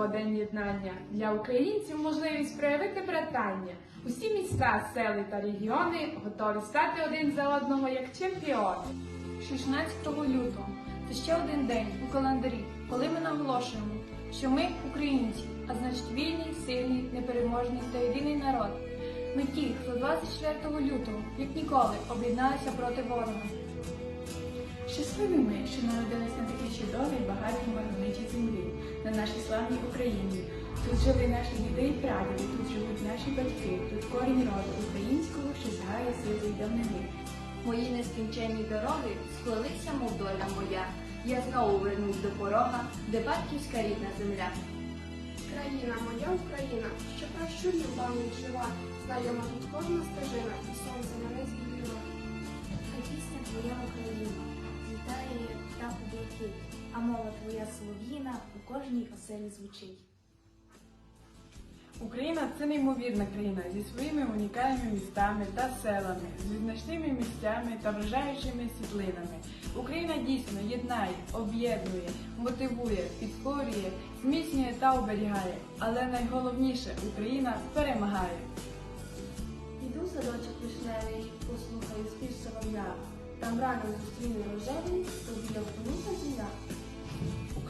того день єднання. Для українців можливість проявити братання. Усі міста, сели та регіони готові стати один за одного як чемпіони. 16 лютого це ще один день у календарі, коли ми наголошуємо, що ми українці, а значить вільний, сильний, непереможний та єдиний народ. Ми ті, хто 24 лютого, як ніколи, об'єдналися проти ворога. Щасливі ми, що народились на такій чудовій, багатій мальовничій землі, на нашій славній Україні. Тут жили наші діди і прадіди, тут живуть наші батьки, тут корінь роду українського, що згає сили й давнини. Мої нескінченні дороги сплелися, мов доля моя. Я знову вернусь до порога, де батьківська рідна земля. Країна, моя Україна, що прощує пам'ять жива, знайома тут кожна стежина, і сонце на зігріва. Хай пісня твоя Україна, птах а мова твоя солов'їна у кожній оселі звучить. Україна це неймовірна країна зі своїми унікальними містами та селами, з відзначними місцями та вражаючими світлинами. Україна дійсно єднає, об'єднує, мотивує, підкорює, зміцнює та оберігає. Але найголовніше Україна перемагає. Іду садочок вишневий, послухаю спів солов'я, там рано зустріну рожевий.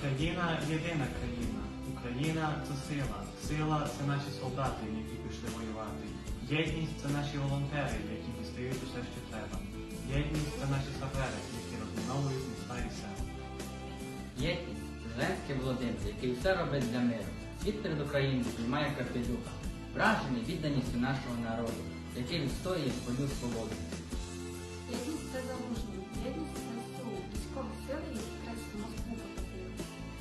Україна єдина країна. Україна це сила. Сила це наші солдати, які пішли воювати. Єдність це наші волонтери, які дістають усе, що треба. Єдність це наші сапери, які розміновують міста і села. Єдність Зеленський Володимир, який все робить для миру. Світ перед Україною знімає капелюха, вражений відданістю нашого народу, який відстоює свою свободу. Єдність це залужний, єдність це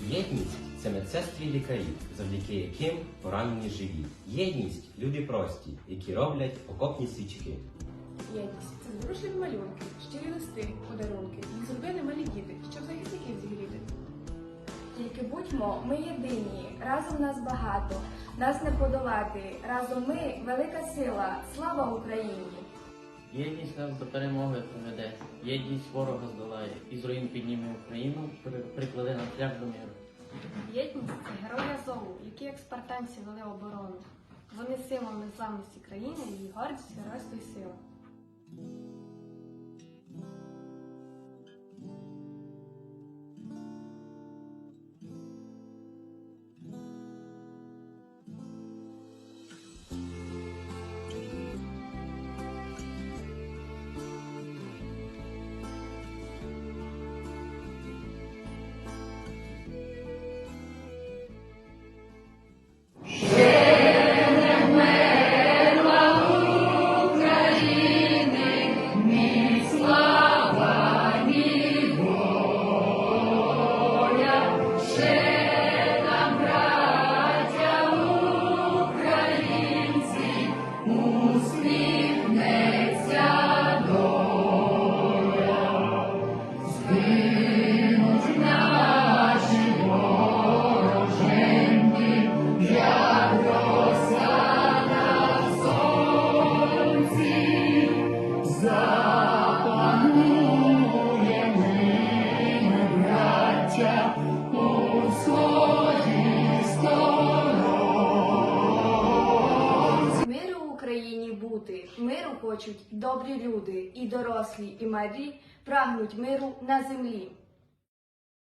Єдність це медсестри і лікарі, завдяки яким поранені живі. Єдність люди прості, які роблять окопні свічки. Єдність це зворушливі малюнки, щирі листи, подарунки. Їх зробили малі діти, щоб захисників зігріти. Тільки будьмо ми єдині, разом нас багато, нас не подолати. Разом ми велика сила. Слава Україні! Єдність нас до перемоги приведе, єдність ворога здолає, і з руїн підніме Україну, при- прикладе нам шлях до миру. Єдність це герої Азову, які як спартанці вели оборону. Вони символ незламності країни, її гордість, геройської і Україні бути, миру хочуть добрі люди, і дорослі, і малі прагнуть миру на землі.